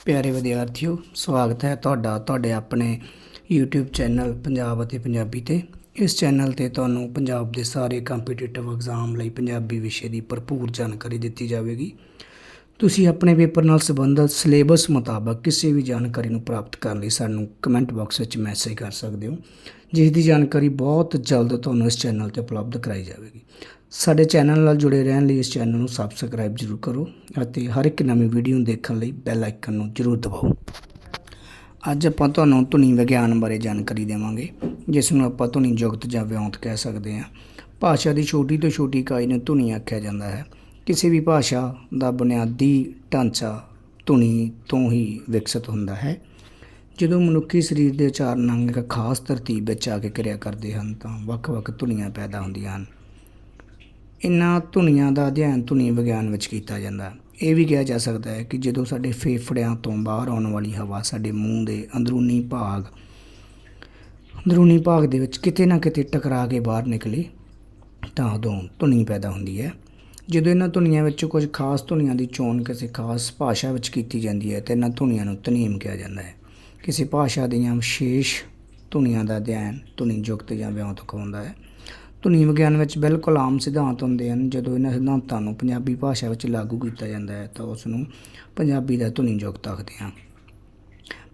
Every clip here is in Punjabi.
ਪਿਆਰੇ ਵਿਦਿਆਰਥੀਓ, ਸਵਾਗਤ ਹੈ ਤੁਹਾਡਾ, ਤੁਹਾਡੇ ਆਪਣੇ YouTube ਚੈਨਲ ਪੰਜਾਬ ਅਤੇ ਪੰਜਾਬੀ ਤੇ। ਇਸ ਚੈਨਲ ਤੇ ਤੁਹਾਨੂੰ ਪੰਜਾਬ ਦੇ ਸਾਰੇ ਕੰਪੀਟੀਟਿਵ ਐਗਜ਼ਾਮ ਲਈ ਪੰਜਾਬੀ ਵਿਸ਼ੇ ਦੀ ਭਰਪੂਰ ਜਾਣਕਾਰੀ ਦਿੱਤੀ ਜਾਵੇਗੀ। ਤੁਸੀਂ ਆਪਣੇ ਪੇਪਰ ਨਾਲ ਸੰਬੰਧਿਤ ਸਿਲੇਬਸ ਮੁਤਾਬਕ ਕਿਸੇ ਵੀ ਜਾਣਕਾਰੀ ਨੂੰ ਪ੍ਰਾਪਤ ਕਰਨ ਲਈ ਸਾਨੂੰ ਕਮੈਂਟ ਬਾਕਸ ਵਿੱਚ ਮੈਸੇਜ ਕਰ ਸਕਦੇ ਹੋ, ਜਿਸ ਦੀ ਜਾਣਕਾਰੀ ਬਹੁਤ ਜਲਦ ਤੁਹਾਨੂੰ ਇਸ ਚੈਨਲ ਤੇ ਉਪਲਬਧ ਕਰਾਈ ਜਾਵੇਗੀ। ਸਾਡੇ ਚੈਨਲ ਨਾਲ ਜੁੜੇ ਰਹਿਣ ਲਈ ਇਸ ਚੈਨਲ ਨੂੰ ਸਬਸਕ੍ਰਾਈਬ ਜ਼ਰੂਰ ਕਰੋ ਅਤੇ ਹਰ ਇੱਕ ਨਵੀਂ ਵੀਡੀਓ ਨੂੰ ਦੇਖਣ ਲਈ ਬੈਲ ਆਈਕਨ ਨੂੰ ਜ਼ਰੂਰ ਦਬਾਓ। ਅੱਜ ਆਪਾਂ ਤੁਹਾਨੂੰ ਧੁਨੀ ਵਿਗਿਆਨ ਬਾਰੇ ਜਾਣਕਾਰੀ ਦੇਵਾਂਗੇ, ਜਿਸ ਨੂੰ ਆਪਾਂ ਧੁਨੀ ਜੁਗਤ ਜਾਂ ਵਿਉਂਤ ਕਹਿ ਸਕਦੇ ਹਾਂ। ਭਾਸ਼ਾ ਦੀ ਛੋਟੀ ਤੋਂ ਛੋਟੀ ਇਕਾਈ ਨੂੰ ਧੁਨੀ ਆਖਿਆ ਜਾਂਦਾ ਹੈ। ਕਿਸੇ ਵੀ ਭਾਸ਼ਾ ਦਾ ਬੁਨਿਆਦੀ ਢਾਂਚਾ ਧੁਨੀ ਤੋਂ ਹੀ ਵਿਕਸਿਤ ਹੁੰਦਾ ਹੈ। ਜਦੋਂ ਮਨੁੱਖੀ ਸਰੀਰ ਦੇ ਉਚਾਰਨ ਅੰਗ ਇੱਕ ਖਾਸ ਤਰਤੀਬ ਵਿੱਚ ਆ ਕੇ ਕਿਰਿਆ ਕਰਦੇ ਹਨ, ਤਾਂ ਵੱਖ-ਵੱਖ ਧੁਨੀਆਂ ਪੈਦਾ ਹੁੰਦੀਆਂ ਹਨ। ਇਹਨਾਂ ਧੁਨੀਆਂ ਦਾ ਅਧਿਐਨ ਧੁਨੀ ਵਿਗਿਆਨ ਵਿੱਚ ਕੀਤਾ ਜਾਂਦਾ। ਹੈ ਇਹ ਵੀ ਕਿਹਾ ਜਾ ਸਕਦਾ ਹੈ ਕਿ ਜਦੋਂ ਸਾਡੇ ਫੇਫੜਿਆਂ ਤੋਂ ਬਾਹਰ ਆਉਣ ਵਾਲੀ ਹਵਾ ਸਾਡੇ ਮੂੰਹ ਦੇ ਅੰਦਰੂਨੀ ਭਾਗ ਅੰਦਰੂਨੀ ਭਾਗ ਦੇ ਵਿੱਚ ਕਿਤੇ ਨਾ ਕਿਤੇ ਟਕਰਾ ਕੇ ਬਾਹਰ ਨਿਕਲੇ, ਤਾਂ ਉਦੋਂ ਧੁਨੀ ਪੈਦਾ ਹੁੰਦੀ ਹੈ। ਜਦੋਂ ਇਹਨਾਂ ਧੁਨੀਆਂ ਵਿੱਚੋਂ ਕੁਝ ਖਾਸ ਧੁਨੀਆਂ ਦੀ ਚੋਣ ਕਿਸੇ ਖਾਸ ਭਾਸ਼ਾ ਵਿੱਚ ਕੀਤੀ ਜਾਂਦੀ ਹੈ, ਤੇ ਇਹਨਾਂ ਧੁਨੀਆਂ ਨੂੰ ਧਨੀਮ ਕਿਹਾ ਜਾਂਦਾ ਹੈ। ਕਿਸੇ ਭਾਸ਼ਾ ਦੀਆਂ ਵਿਸ਼ੇਸ਼ ਧੁਨੀਆਂ ਦਾ ਅਧਿਐਨ ਧੁਨੀ ਜੁਗਤ ਜਾਂ ਵਿਉਂਤ ਕਹਾਉਂਦਾ ਹੈ। ਧੁਨੀ ਵਿਗਿਆਨ ਵਿੱਚ ਬਿਲਕੁਲ ਆਮ ਸਿਧਾਂਤ ਹੁੰਦੇ ਹਨ। ਜਦੋਂ ਇਹਨਾਂ ਸਿਧਾਂਤਾਂ ਨੂੰ ਪੰਜਾਬੀ ਭਾਸ਼ਾ ਵਿੱਚ ਲਾਗੂ ਕੀਤਾ ਜਾਂਦਾ ਹੈ, ਤਾਂ ਉਸ ਨੂੰ ਪੰਜਾਬੀ ਦਾ ਧੁਨੀ ਜੁਗਤ ਆਖਦੇ ਹਾਂ।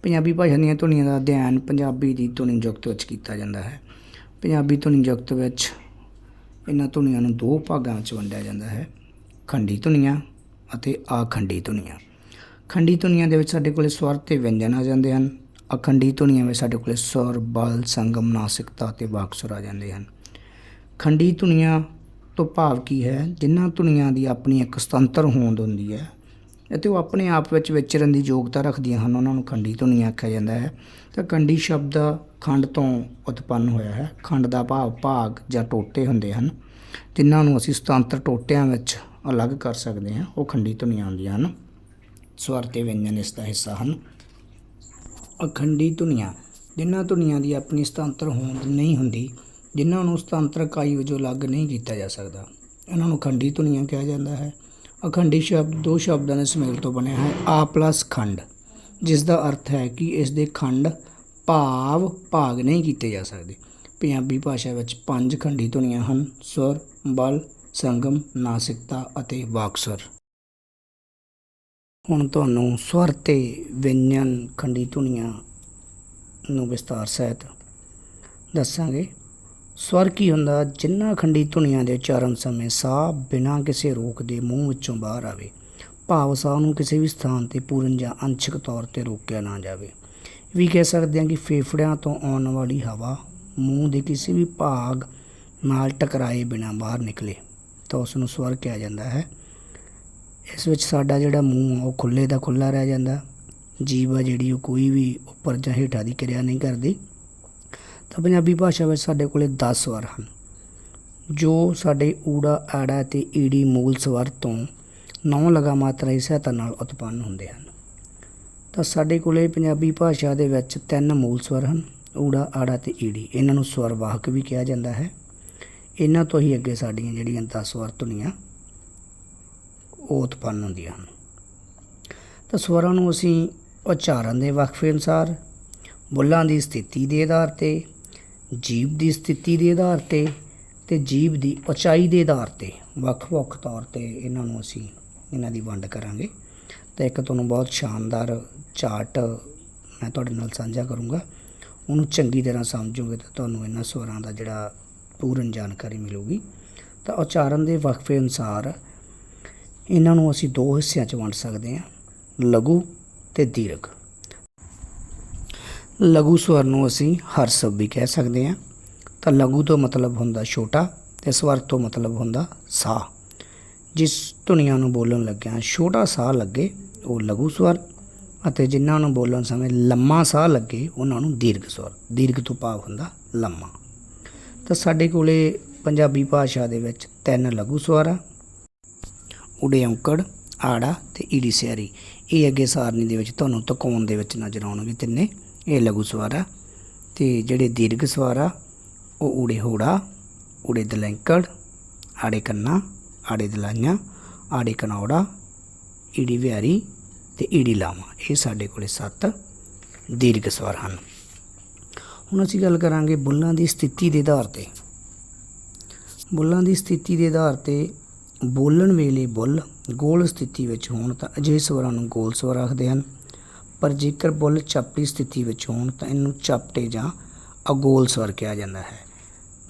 ਪੰਜਾਬੀ ਭਾਸ਼ਾ ਦੀਆਂ ਧੁਨੀਆਂ ਦਾ ਅਧਿਐਨ ਪੰਜਾਬੀ ਦੀ ਧੁਨੀ ਜੁਗਤ ਵਿੱਚ ਕੀਤਾ ਜਾਂਦਾ ਹੈ। ਪੰਜਾਬੀ ਧੁਨੀ ਜੁਗਤ ਵਿੱਚ ਇਹਨਾਂ ਧੁਨੀਆਂ ਨੂੰ ਦੋ ਭਾਗਾਂ ਵਿੱਚ ਵੰਡਿਆ ਜਾਂਦਾ ਹੈ, ਖੰਡੀ ਧੁਨੀਆਂ ਅਤੇ ਆਖੰਡੀ ਧੁਨੀਆਂ। ਖੰਡੀ ਧੁਨੀਆਂ ਦੇ ਵਿੱਚ ਸਾਡੇ ਕੋਲੇ ਸਵਰ ਤੇ ਵਿਅੰਜਨ ਆ ਜਾਂਦੇ ਹਨ। ਅਖੰਡੀ ਧੁਨੀਆਂ ਵਿੱਚ ਸਾਡੇ ਕੋਲੇ ਸਵਰ, ਬਲ, ਸੰਗਮ, ਨਾਸਿਕਤਾ ਤੇ ਵਾਕਸੁਰ ਆ ਜਾਂਦੇ ਹਨ। ਖੰਡੀ ਧੁਨੀਆਂ ਤੋਂ ਭਾਵ ਕੀ ਹੈ? ਜਿਨ੍ਹਾਂ ਧੁਨੀਆਂ ਦੀ ਆਪਣੀ ਇੱਕ ਸੁਤੰਤਰ ਹੋਂਦ ਹੁੰਦੀ ਹੈ ਅਤੇ ਉਹ ਆਪਣੇ ਆਪ ਵਿੱਚ ਵਿਚਰਨ ਦੀ ਯੋਗਤਾ ਰੱਖਦੀਆਂ ਹਨ। ਉਹਨਾਂ ਨੂੰ ਖੰਡੀ ਧੁਨੀਆਂ ਆਖਿਆ ਜਾਂਦਾ ਹੈ। ਤਾਂ ਖੰਡੀ ਸ਼ਬਦ ਖੰਡ ਤੋਂ ਉਤਪੰਨ ਹੋਇਆ ਹੈ। ਖੰਡ ਦਾ ਭਾਵ ਭਾਗ ਜਾਂ ਟੋਟੇ ਹੁੰਦੇ ਹਨ, ਜਿਨ੍ਹਾਂ ਨੂੰ ਅਸੀਂ ਸੁਤੰਤਰ ਟੋਟਿਆਂ ਵਿੱਚ ਅਲੱਗ ਕਰ ਸਕਦੇ ਹਾਂ। ਉਹ ਖੰਡੀ ਧੁਨੀਆਂ ਹੁੰਦੀਆਂ ਹਨ। ਸਵਰ ਤੇ ਵਿਅੰਜਨ ਇਸ ਦਾ ਹਿੱਸਾ ਹਨ। ਅਖੰਡੀ ਧੁਨੀਆਂ, ਜਿਨ੍ਹਾਂ ਧੁਨੀਆਂ ਦੀ ਆਪਣੀ ਸੁਤੰਤਰ ਹੋਂਦ ਨਹੀਂ ਹੁੰਦੀ ਜਿਨ੍ਹਾਂ ਨੂੰ ਸੁਤੰਤਰ ਇਕਾਈ ਵਜੋਂ ਅਲੱਗ ਨਹੀਂ ਕੀਤਾ ਜਾ ਸਕਦਾ। ਇਹਨਾਂ ਨੂੰ ਖੰਡੀ ਧੁਨੀਆਂ ਕਿਹਾ ਜਾਂਦਾ ਹੈ। ਅਖੰਡੀ ਸ਼ਬਦ ਦੋ ਸ਼ਬਦਾਂ ਦੇ ਸੁਮੇਲ ਤੋਂ ਬਣਿਆ ਹੈ। ਆ ਪਲੱਸ ਖੰਡ ਜਿਸ ਦਾ ਅਰਥ ਹੈ ਕਿ ਇਸ ਦੇ ਖੰਡ ਭਾਵ ਭਾਗ ਨਹੀਂ ਕੀਤੇ ਜਾ ਸਕਦੇ। ਪੰਜਾਬੀ ਭਾਸ਼ਾ ਵਿੱਚ ਪੰਜ ਖੰਡੀ ਧੁਨੀਆਂ ਹਨ, ਸੁਰ, ਬਲ, ਸੰਗਮ, ਨਾਸਿਕਤਾ ਅਤੇ ਵਾਕਸੁਰ। ਹੁਣ ਤੁਹਾਨੂੰ ਸਵਰ ਤੇ ਵਿਅੰਜਨ ਖੰਡੀ ਧੁਨੀਆਂ ਨੂੰ ਵਿਸਤਾਰ ਸਹਿਤ ਦੱਸਾਂਗੇ। ਸਵਰ ਕੀ ਹੁੰਦਾ ਜਿਨ੍ਹਾਂ ਖੰਡੀ ਧੁਨੀਆਂ ਦੇ ਉਚਾਰਨ ਸਮੇਂ ਸਾਹ ਬਿਨਾਂ ਕਿਸੇ ਰੋਕ ਦੇ ਮੂੰਹ ਵਿੱਚੋਂ ਬਾਹਰ ਆਵੇ। ਭਾਵ ਸਾਹ ਨੂੰ ਕਿਸੇ ਵੀ ਸਥਾਨ ਤੇ ਪੂਰਨ ਜਾਂ ਅੰਸ਼ਕ ਤੌਰ ਤੇ ਰੋਕਿਆ ਨਾ ਜਾਵੇ। ਵੀ ਕਹਿ ਸਕਦੇ ਹਾਂ ਕਿ ਫੇਫੜਿਆਂ ਤੋਂ ਆਉਣ ਵਾਲੀ ਹਵਾ ਮੂੰਹ ਦੇ ਕਿਸੇ ਵੀ ਭਾਗ ਨਾਲ ਟਕਰਾਏ ਬਿਨਾਂ ਬਾਹਰ ਨਿਕਲੇ, ਤਾਂ ਉਸ ਨੂੰ ਸਵਰ ਕਿਹਾ ਜਾਂਦਾ ਹੈ। ਇਸ ਵਿੱਚ ਸਾਡਾ ਜਿਹੜਾ ਮੂੰਹ ਆ, ਉਹ ਖੁੱਲੇ ਦਾ ਖੁੱਲਾ ਰਹਿ ਜਾਂਦਾ। ਜੀਭ ਆ ਜਿਹੜੀ ਉਹ ਕੋਈ ਵੀ ਉੱਪਰ ਜਾਂ ਹੇਠਾਂ ਦੀ ਕਿਰਿਆ ਨਹੀਂ ਕਰਦੀ। ਤਾਂ ਪੰਜਾਬੀ ਭਾਸ਼ਾ ਵਿੱਚ ਸਾਡੇ ਕੋਲੇ 10 ਸਵਰ ਹਨ। ਜੋ ਸਾਡੇ ਊੜਾ ਆੜਾ ਤੇ ਈੜੀ ਮੂਲ ਸਵਰ ਤੋਂ ਨੌ ਲਗਾ ਮਾਤਰਾ ਦੀ ਸਹਾਇਤਾ ਨਾਲ ਉਤਪੰਨ ਹੁੰਦੇ ਹਨ। ਤਾਂ ਸਾਡੇ ਕੋਲੇ ਪੰਜਾਬੀ ਭਾਸ਼ਾ ਦੇ ਵਿੱਚ ਤਿੰਨ ਮੂਲ ਸਵਰ ਹਨ, ਊੜਾ ਆੜਾ ਤੇ ਈੜੀ। ਇਹਨਾਂ ਨੂੰ ਸਵਰ ਵਾਹਕ ਵੀ ਕਿਹਾ ਜਾਂਦਾ ਹੈ। ਇਹਨਾਂ ਤੋਂ ਹੀ ਅੱਗੇ ਸਾਡੀਆਂ ਜਿਹੜੀਆਂ 10 ਸਵਰ ਧੁਨੀਆਂ, ਉਹ ਉਤਪੰਨ ਹੁੰਦੀਆਂ ਹਨ। ਤਾਂ ਸਵਰਾਂ ਨੂੰ ਅਸੀਂ ਉਚਾਰਨ ਦੇ ਵਕਫੇ ਅਨੁਸਾਰ, ਬੁੱਲਾਂ ਦੀ ਸਥਿਤੀ ਦੇ ਆਧਾਰ ਤੇ ਜੀਵ ਦੀ ਸਥਿਤੀ ਦੇ ਆਧਾਰ ਤੇ ਤੇ ਜੀਵ ਦੀ ਉਚਾਈ ਦੇ ਆਧਾਰ ਤੇ, ਵੱਖ-ਵੱਖ ਤੌਰ ਤੇ ਇਹਨਾਂ ਨੂੰ ਅਸੀਂ ਇਹਨਾਂ ਦੀ ਵੰਡ ਕਰਾਂਗੇ। ਤਾਂ ਇੱਕ ਤੁਹਾਨੂੰ ਬਹੁਤ ਸ਼ਾਨਦਾਰ ਚਾਰਟ ਮੈਂ ਤੁਹਾਡੇ ਨਾਲ ਸਾਂਝਾ ਕਰੂੰਗਾ। ਉਹਨੂੰ ਚੰਗੀ ਤਰ੍ਹਾਂ ਸਮਝੋਗੇ ਤਾਂ ਤੁਹਾਨੂੰ ਇਹਨਾਂ ਸਵਰਾਂ ਦਾ ਜਿਹੜਾ ਪੂਰਨ ਜਾਣਕਾਰੀ ਮਿਲੂਗੀ। ਤਾਂ ਉਚਾਰਨ ਦੇ ਵਕਫੇ ਅਨੁਸਾਰ ਇਹਨਾਂ ਨੂੰ ਅਸੀਂ ਦੋ ਹਿੱਸਿਆਂ 'ਚ ਵੰਡ ਸਕਦੇ ਹਾਂ, ਲਘੂ ਤੇ ਦੀਰਘ। ਲਘੂ ਸਵਰ ਨੂੰ ਅਸੀਂ ਹਰ ਹਰਸਵ ਵੀ ਕਹਿ ਸਕਦੇ ਹਾਂ। ਤਾਂ ਲਘੂ ਤੋਂ ਮਤਲਬ ਹੁੰਦਾ ਛੋਟਾ ਤੇ ਸਵਰ ਤੋਂ ਮਤਲਬ ਹੁੰਦਾ ਸਾਹ। ਜਿਸ ਧੁਨੀਆਂ ਨੂੰ ਬੋਲਣ ਲੱਗਿਆ ਛੋਟਾ ਸਾਹ ਲੱਗੇ ਉਹ ਲਘੂ ਸਵਰ ਅਤੇ ਜਿਨ੍ਹਾਂ ਨੂੰ ਬੋਲਣ ਸਮੇਂ ਲੰਮਾ ਸਾਹ ਲੱਗੇ ਉਹਨਾਂ ਨੂੰ ਦੀਰਘ ਸਵਰ। ਦੀਰਘ ਤੋਂ ਭਾਵ ਹੁੰਦਾ ਲੰਮਾ। ਤਾਂ ਸਾਡੇ ਕੋਲੇ ਪੰਜਾਬੀ ਭਾਸ਼ਾ ਦੇ ਵਿੱਚ ਤਿੰਨ ਲਘੂ ਸਵਰ ਆ। ਉਡੇ ਔਂਕੜ, ਆੜਾ ਤੇ ਈੜੀ ਸਿਆਰੀ। ਇਹ ਅੱਗੇ ਸਾਰਨੀ ਦੇ ਵਿੱਚ ਤੁਹਾਨੂੰ ਤਕੋਣ ਦੇ ਵਿੱਚ ਨਜ਼ਰ ਆਉਣਗੇ ਤਿੰਨੇ। ਇਹ ਲਘੂ ਸਵਰ ਆ। ਤੇ ਜਿਹੜੇ ਦੀਰਘ ਸਵਾਰ ਆ, ਉਹ ਊੜੇ ਹੋੜਾ, ਊੜੇ ਦਲੈਂਕੜ, ਆੜੇ ਕੰਨਾ, ਆੜੇ ਦਲਾਈਆਂ, ਆੜੇ ਕਨੌੜਾ, ਈੜੀ ਵਿਹਾਰੀ ਤੇ ਈੜੀ ਲਾਵਾਂ। ਇਹ ਸਾਡੇ ਕੋਲੇ ਸੱਤ ਦੀਰਘ ਸਵਰ ਹਨ। ਹੁਣ ਅਸੀਂ ਗੱਲ ਕਰਾਂਗੇ ਬੁੱਲਾਂ ਦੀ ਸਥਿਤੀ ਦੇ ਆਧਾਰ ਤੇ। ਬੁੱਲਾਂ ਦੀ ਸਥਿਤੀ ਦੇ ਆਧਾਰ ਤੇ ਬੋਲਣ ਵੇਲੇ ਬੁੱਲ ਗੋਲ ਸਥਿਤੀ ਵਿੱਚ ਹੋਣ ਤਾਂ ਅਜਿਹੇ ਸਵਰਾਂ ਨੂੰ ਗੋਲ ਸਵਰ ਆਖਦੇ ਹਨ। ਪਰ ਜੇਕਰ ਬੁੱਲ ਚਪਟੀ ਸਥਿਤੀ ਵਿੱਚ ਹੋਣ ਤਾਂ ਇਹਨੂੰ ਚਪਟੇ ਜਾਂ ਅਗੋਲ ਸਵਰ ਕਿਹਾ ਜਾਂਦਾ ਹੈ।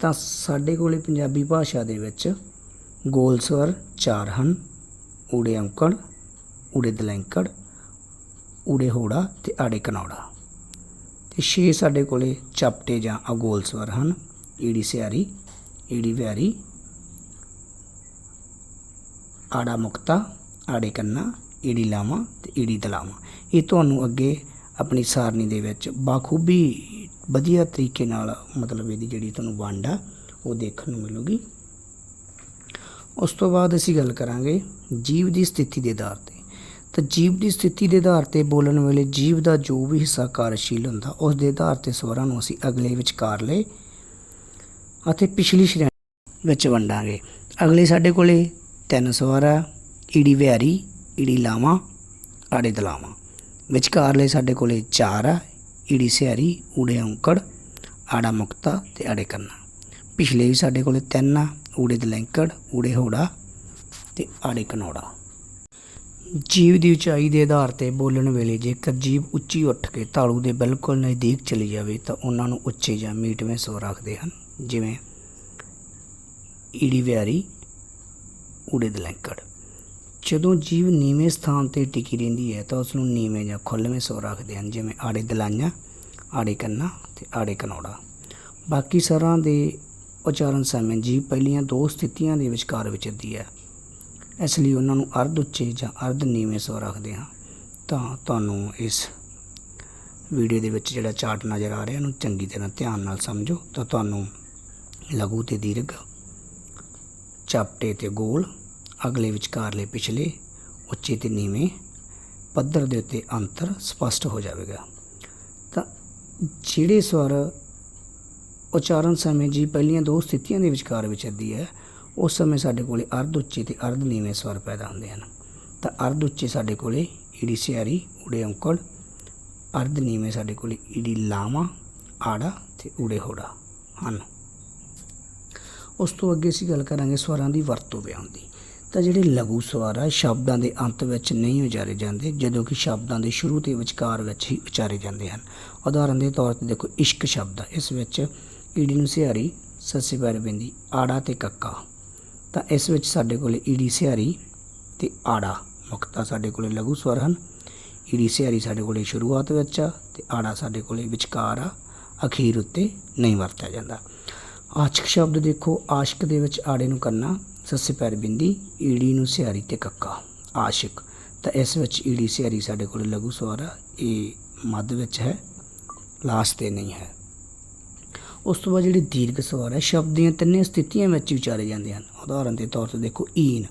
ਤਾਂ ਸਾਡੇ ਕੋਲੇ ਪੰਜਾਬੀ ਭਾਸ਼ਾ ਦੇ ਵਿੱਚ ਗੋਲ ਸਵਰ ਚਾਰ ਹਨ। ਊੜੇ ਔਂਕੜ ਊੜੇ ਦਲੈਂਕੜ, ਊੜੇ ਹੋੜਾ ਤੇ ਆੜੇ ਕਨੌੜਾ। ਤੇ ਛੇ ਸਾਡੇ ਕੋਲੇ ਚਪਟੇ ਜਾਂ ਅਗੋਲ ਸਵਰ ਹਨ। ਈੜੀ ਸਿਆਰੀ ਈੜੀ ਵਿਆਰੀ ਆੜਾ ਮੁਕਤਾ, ਆੜੇ ਕੰਨਾ ਈੜੀ ਲਾਵਾਂ ਤੇ ਈੜੀ ਦਲਾਵਾਂ। ਇਹ ਤੁਹਾਨੂੰ ਅੱਗੇ ਆਪਣੀ ਸਾਰਣੀ ਦੇ ਵਿੱਚ ਬਾਖੂਬੀ ਵਧੀਆ ਤਰੀਕੇ ਨਾਲ ਮਤਲਬ ਇਹਦੀ ਜਿਹੜੀ ਤੁਹਾਨੂੰ ਵੰਡ ਆ, ਉਹ ਦੇਖਣ ਨੂੰ ਮਿਲੂਗੀ। ਉਸ ਤੋਂ ਬਾਅਦ ਅਸੀਂ ਗੱਲ ਕਰਾਂਗੇ ਜੀਵ ਦੀ ਸਥਿਤੀ ਦੇ ਆਧਾਰ ਤੇ। ਤਾਂ ਜੀਵ ਦੀ ਸਥਿਤੀ ਦੇ ਆਧਾਰ ਤੇ ਬੋਲਣ ਵੇਲੇ ਜੀਵ ਦਾ ਜੋ ਵੀ ਹਿੱਸਾ ਕਾਰਜਸ਼ੀਲ ਹੁੰਦਾ, ਉਸ ਦੇ ਆਧਾਰ ਤੇ ਸਵਰਾਂ ਨੂੰ ਅਸੀਂ ਅਗਲੇ ਵਿਚਕਾਰ ਵਿਚਕਾਰਲੇ ਅਤੇ ਪਿਛਲੀ ਸ਼੍ਰੇਣੀ ਵਿੱਚ ਵੰਡਾਂਗੇ। ਅਗਲੇ ਸਾਡੇ ਕੋਲੇ ਤਿੰਨ ਸਵਰ ਆ, ਈੜੀ ਵਿਹਾਰੀ, ਈੜੀ ਲਾਵਾਂ, ਆੜੇ ਦਲਾਵਾਂ। ਵਿਚਕਾਰਲੇ ਸਾਡੇ ਕੋਲੇ ਚਾਰ ਆ, ਈੜੀ ਸਿਆਰੀ ਊੜੇ ਔਂਕੜ, ਆੜਾ ਮੁਕਤਾ ਤੇ ਆੜੇ ਕੰਨਾ। ਪਿਛਲੇ ਵੀ ਸਾਡੇ ਕੋਲੇ ਤਿੰਨ ਆ, ਊੜੇ ਦਲੈਂਕੜ, ਊੜੇ ਹੋੜਾ ਤੇ ਆੜੇ ਕਨੌੜਾ। ਜੀਵ ਦੀ ਉਚਾਈ ਦੇ ਆਧਾਰ ਤੇ ਬੋਲਣ ਵੇਲੇ ਜੇਕਰ ਜੀਵ ਉੱਚੀ ਉੱਠ ਕੇ ਤਾਲੂ ਦੇ ਬਿਲਕੁਲ ਨਜ਼ਦੀਕ ਚਲੀ ਜਾਵੇ ਤਾਂ ਉਹਨਾਂ ਨੂੰ ਉੱਚੇ ਜਾਂ ਮੀਟਵੇਂ ਸਵਰ ਰੱਖਦੇ ਹਨ, ਜਿਵੇਂ, ਈੜੀ ਵਿਹਾਰੀ, ਊੜੇ ਦਲੈਂਕੜ। ਜਦੋਂ ਜੀਵ ਨੀਵੇਂ ਸਥਾਨ ਤੇ ਟਿਕੀ ਰਹਿੰਦੀ ਹੈ ਤਾਂ ਉਸ ਨੂੰ ਨੀਵੇਂ ਜਾਂ ਖੁੱਲਵੇਂ ਸਵਰ ਰੱਖਦੇ ਹਨ, ਜਿਵੇਂ ਆੜੇ ਦਲਾਈਆਂ, ਆੜੇ ਕੰਨਾ ਤੇ ਆੜੇ ਕਨੌੜਾ। ਬਾਕੀ ਸਰਾਂ ਦੇ ਉਚਾਰਨ ਸਮੇਂ ਜੀਵ ਪਹਿਲੀਆਂ ਦੋ ਸਥਿਤੀਆਂ ਦੇ ਵਿਚਕਾਰ ਵਿਚਰਦੀ ਹੈ। ਇਸ ਲਈ ਉਹਨਾਂ ਨੂੰ ਅਰਧ ਉੱਚੇ ਜਾਂ ਅਰਧ ਨੀਵੇਂ ਸਵਰ ਰੱਖਦੇ ਹਾਂ। ਤਾਂ ਤੁਹਾਨੂੰ ਇਸ ਵੀਡੀਓ ਦੇ ਵਿੱਚ ਜਿਹੜਾ ਚਾਰਟ ਨਜ਼ਰ ਆ ਰਿਹਾ ਇਹਨੂੰ ਚੰਗੀ ਤਰ੍ਹਾਂ ਧਿਆਨ ਨਾਲ ਸਮਝੋ ਤਾਂ ਤੁਹਾਨੂੰ ਲਘੂ ਤੇ ਦੀਰਘ, ਚਾਪਟੇ ਤੇ ਗੋਲ ਅਗਲੇ ਵਿਚਕਾਰਲੇ ਪਿਛਲੇ, ਉੱਚੇ ਤੇ ਨੀਵੇਂ ਪੱਧਰ ਦੇ ਉੱਤੇ ਅੰਤਰ ਸਪਸ਼ਟ ਹੋ ਜਾਵੇਗਾ। ਤਾਂ ਜਿਹੜੇ ਸਵਰ ਉਚਾਰਨ ਸਮੇਂ ਜੀ ਪਹਿਲੀਆਂ ਦੋ ਸਥਿਤੀਆਂ ਦੇ ਵਿਚਕਾਰ ਵਿਚਰਦੀ ਹੈ, ਉਸ ਸਮੇਂ ਸਾਡੇ ਕੋਲੇ ਅਰਧ ਉੱਚੇ ਤੇ ਅਰਧ ਨੀਵੇਂ ਸਵਰ ਪੈਦਾ ਹੁੰਦੇ ਹਨ। ਤਾਂ ਅਰਧ ਉੱਚੇ ਸਾਡੇ ਕੋਲੇ ਈੜੀ ਸਿਆਰੀ, ਊੜੇ ਔਂਕੜ, ਅਰਧ ਨੀਵੇਂ ਸਾਡੇ ਕੋਲੇ ਈੜੀ ਲਾਵਾਂ, ਆੜਾ ਤੇ ਊੜੇ ਹੋੜਾ ਹਨ। ਉਸ ਤੋਂ ਅੱਗੇ ਅਸੀਂ ਗੱਲ ਕਰਾਂਗੇ ਸਵਰਾਂ ਦੀ ਵਰਤੋਂ ਬਿਆਨ ਦੀ। ਤਾਂ ਜਿਹੜੇ ਲਘੂ ਸਵਰ ਆ, ਸ਼ਬਦਾਂ ਦੇ ਅੰਤ ਵਿੱਚ ਨਹੀਂ ਉਚਾਰੇ ਜਾਂਦੇ, ਜਦੋਂ ਕਿ ਸ਼ਬਦਾਂ ਦੇ ਸ਼ੁਰੂ ਤੇ ਵਿਚਕਾਰ ਵਿੱਚ ਹੀ ਉਚਾਰੇ ਜਾਂਦੇ ਹਨ। ਉਦਾਹਰਨ ਦੇ ਤੌਰ ਤੇ ਦੇਖੋ, ਇਸ਼ਕ ਸ਼ਬਦ ਆ। ਇਸ ਵਿੱਚ ਈੜੀ ਨੂੰ ਸਿਹਾਰੀ ਸੱਸੇ ਪੈਰ ਬਿੰਦੀ ਆੜਾ ਤੇ ਕੱਕਾ। ਤਾਂ ਇਸ ਵਿੱਚ ਸਾਡੇ ਕੋਲੇ ਈੜੀ ਸਿਹਾਰੀ ਤੇ ਆੜਾ ਮੁਕਤਾ ਸਾਡੇ ਕੋਲੇ ਲਘੂ ਸਵਰ ਹਨ। ਈੜੀ ਸਿਹਾਰੀ ਸਾਡੇ ਕੋਲੇ ਸ਼ੁਰੂਆਤ ਵਿੱਚ ਆ ਤੇ ਆੜਾ ਸਾਡੇ ਕੋਲੇ ਵਿਚਕਾਰ ਆ, ਅਖੀਰ ਉੱਤੇ ਨਹੀਂ ਵਰਤਿਆ ਜਾਂਦਾ। ਆਸ਼ਕ ਸ਼ਬਦ ਦੇਖੋ, ਆਸ਼ਕ ਦੇ ਵਿੱਚ ਆੜੇ ਨੂੰ ਕਰਨਾ ਸੱਸੇ ਪੈਰ ਬਿੰਦੀ, ਈੜੀ ਨੂੰ ਸਿਆਰੀ ਤੇ ਕੱਕਾ। ਆਸ਼ਿਕ, ਤਾਂ ਇਸ ਵਿੱਚ ਈੜੀ ਸਿਆਰੀ ਸਾਡੇ ਕੋਲ ਲਘੂ ਸਵਰ ਆ ਇਹ ਮੱਧ ਵਿੱਚ ਹੈ, ਲਾਸਟ ਤੇ ਨਹੀਂ ਹੈ। ਉਸ ਤੋਂ ਬਾਅਦ ਜਿਹੜੀ ਦੀਰਘ ਸਵਾਰ ਹੈ, ਸ਼ਬਦ ਦੀਆਂ ਤਿੰਨੇ ਸਥਿਤੀਆਂ ਵਿੱਚ ਵਿਚਾਰੇ ਜਾਂਦੇ ਹਨ। ਉਦਾਹਰਨ ਦੇ ਤੌਰ ਤੇ ਦੇਖੋ, ਈਨ।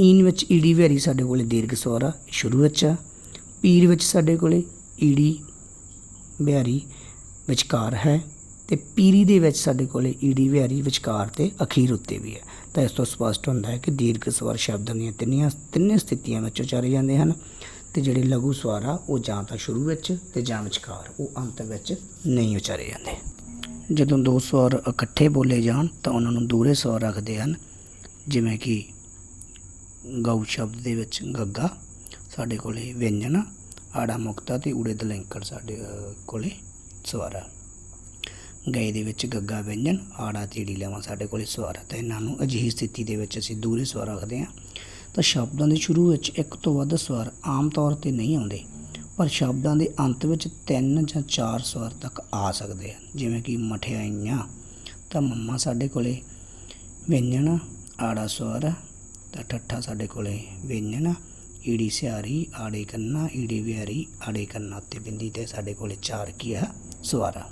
ਈਨ ਵਿੱਚ ਈੜੀ ਵੈਰੀ ਸਾਡੇ ਕੋਲੇ ਦੀਰਘ ਸਵਰ ਆ ਸ਼ੁਰੂ ਵਿੱਚ ਆ। ਪੀਰ ਵਿੱਚ ਸਾਡੇ ਕੋਲੇ ਈੜੀ ਬਿਹਾਰੀ ਵਿਚਕਾਰ ਹੈ। ਤੇ ਪੀਰੀ ਦੇ ਵਿੱਚ ਸਾਡੇ ਕੋਲੇ ਈੜੀ ਵਿਹਾਰੀ ਵਿਚਕਾਰ ਤੇ ਅਖੀਰ ਉੱਤੇ ਵੀ ਹੈ। ਤਾਂ ਇਸ ਤੋਂ ਸਪਸ਼ਟ ਹੁੰਦਾ ਹੈ ਕਿ ਦੀਰਘ ਸਵਰ ਸ਼ਬਦਾਂ ਦੀਆਂ ਤਿੰਨੀਆਂ ਤਿੰਨੇ ਸਥਿਤੀਆਂ ਵਿੱਚ ਉਚਾਰੇ ਜਾਂਦੇ ਹਨ ਤੇ ਜਿਹੜੇ ਲਘੂ ਸਵਰ ਆ ਉਹ ਜਾਂ ਤਾਂ ਸ਼ੁਰੂ ਵਿੱਚ ਤੇ ਜਾਂ ਵਿਚਕਾਰ ਉਹ ਅੰਤ ਵਿੱਚ ਨਹੀਂ ਉਚਾਰੇ ਜਾਂਦੇ। ਜਦੋਂ ਦੋ ਸਵਰ ਇਕੱਠੇ ਬੋਲੇ ਜਾਣ ਤਾਂ ਉਹਨਾਂ ਨੂੰ ਦੂਰੇ ਸਵਰ ਰੱਖਦੇ ਹਨ ਜਿਵੇਂ ਕਿ ਗਊ ਸ਼ਬਦ ਦੇ ਵਿੱਚ ਗੱਗਾ ਸਾਡੇ ਕੋਲੇ ਵਿਅੰਜਨ ਆੜਾ ਮੁਕਤਾ ਤੇ ਊੜੇ ਦਲੈਂਕੜ ਸਾਡੇ ਅ, ਕੋਲੇ ਸਵਰ ਆ। ਗਏ ਦੇ ਵਿੱਚ ਗੱਗਾ ਵਿਅੰਜਨ, ਆੜਾ ਤੇ ਈੜੀ ਲਾਵਾਂ ਸਾਡੇ ਕੋਲੇ ਸਵਰ। ਆ ਤਾਂ ਇਹਨਾਂ ਨੂੰ ਅਜਿਹੀ ਸਥਿਤੀ ਦੇ ਵਿੱਚ ਅਸੀਂ ਦੂਰੇ ਸਵਰ ਰੱਖਦੇ ਹਾਂ। ਤਾਂ ਸ਼ਬਦਾਂ ਦੇ ਸ਼ੁਰੂ ਵਿੱਚ ਇੱਕ ਤੋਂ ਵੱਧ ਸਵਰ ਆਮ ਤੌਰ ਤੇ ਨਹੀਂ ਆਉਂਦੇ, ਪਰ ਸ਼ਬਦਾਂ ਦੇ ਅੰਤ ਵਿੱਚ ਤਿੰਨ ਜਾਂ ਚਾਰ ਸਵਰ ਤੱਕ ਆ ਸਕਦੇ ਹਨ। ਜਿਵੇਂ ਕਿ ਮਠਿਆਈਆਂ ਤਾਂ ਮੰਮਾ ਸਾਡੇ ਕੋਲੇ ਵਿਅੰਜਨ, ਆੜਾ ਸਵਰ, ਤਾਂ ਠੱਠਾ ਸਾਡੇ ਕੋਲੇ ਵਿਅੰਜਨ, ਈੜੀ ਸਿਆਰੀ, ਆੜੇ ਕੰਨਾ, ਈੜੀ ਵਿਹਾਰੀ ਆੜੇ ਕੰਨਾ ਤੇ ਬਿੰਦੀ ਤੇ ਸਾਡੇ ਕੋਲੇ ਚਾਰ ਕੀ ਆ ਸਵਰ। ਆ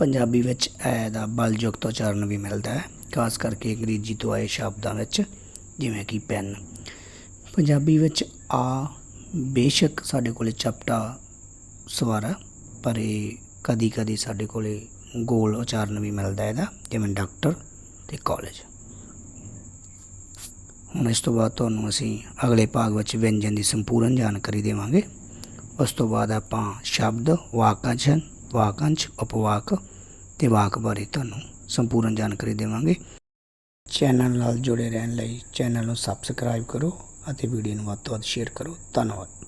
ਪੰਜਾਬੀ ਵਿੱਚ ਐ ਦਾ ਬਲਯੁਕਤ ਉਚਾਰਨ ਵੀ ਮਿਲਦਾ ਹੈ, ਖਾਸ ਕਰਕੇ ਅੰਗਰੇਜ਼ੀ ਤੋਂ ਆਏ ਸ਼ਬਦਾਂ ਵਿੱਚ, ਜਿਵੇਂ ਕਿ ਪੈਨ। ਪੰਜਾਬੀ ਵਿੱਚ ਆ ਬੇਸ਼ੱਕ ਸਾਡੇ ਕੋਲੇ ਚਪਟਾ ਸਵਾਰਾ ਪਰ ਇਹ ਕਦੀ ਕਦੀ ਸਾਡੇ ਕੋਲੇ ਗੋਲ ਉਚਾਰਨ ਵੀ ਮਿਲਦਾ ਇਹਦਾ, ਜਿਵੇਂ ਡਾਕਟਰ ਤੇ ਕਾਲਜ। ਹੁਣ ਇਸ ਤੋਂ ਬਾਅਦ ਤੁਹਾਨੂੰ ਅਸੀਂ ਅਗਲੇ ਭਾਗ ਵਿੱਚ ਵਿਅੰਜਨ ਦੀ ਸੰਪੂਰਨ ਜਾਣਕਾਰੀ ਦੇਵਾਂਗੇ। ਉਸ ਤੋਂ ਬਾਅਦ ਆਪਾਂ ਸ਼ਬਦ, ਵਾਕਾਂਸ਼ ਵਾਕਾਂਸ਼, ਉਪਵਾਕ ਤੇ ਵਾਕ ਬਾਰੇ ਤੁਹਾਨੂੰ ਸੰਪੂਰਨ ਜਾਣਕਾਰੀ ਦੇਵਾਂਗੇ। ਚੈਨਲ ਨਾਲ ਜੁੜੇ ਰਹਿਣ ਲਈ ਚੈਨਲ ਨੂੰ ਸਬਸਕ੍ਰਾਈਬ ਕਰੋ ਅਤੇ ਵੀਡੀਓ ਨੂੰ ਵੱਧ ਤੋਂ ਵੱਧ ਸ਼ੇਅਰ ਕਰੋ। ਧੰਨਵਾਦ।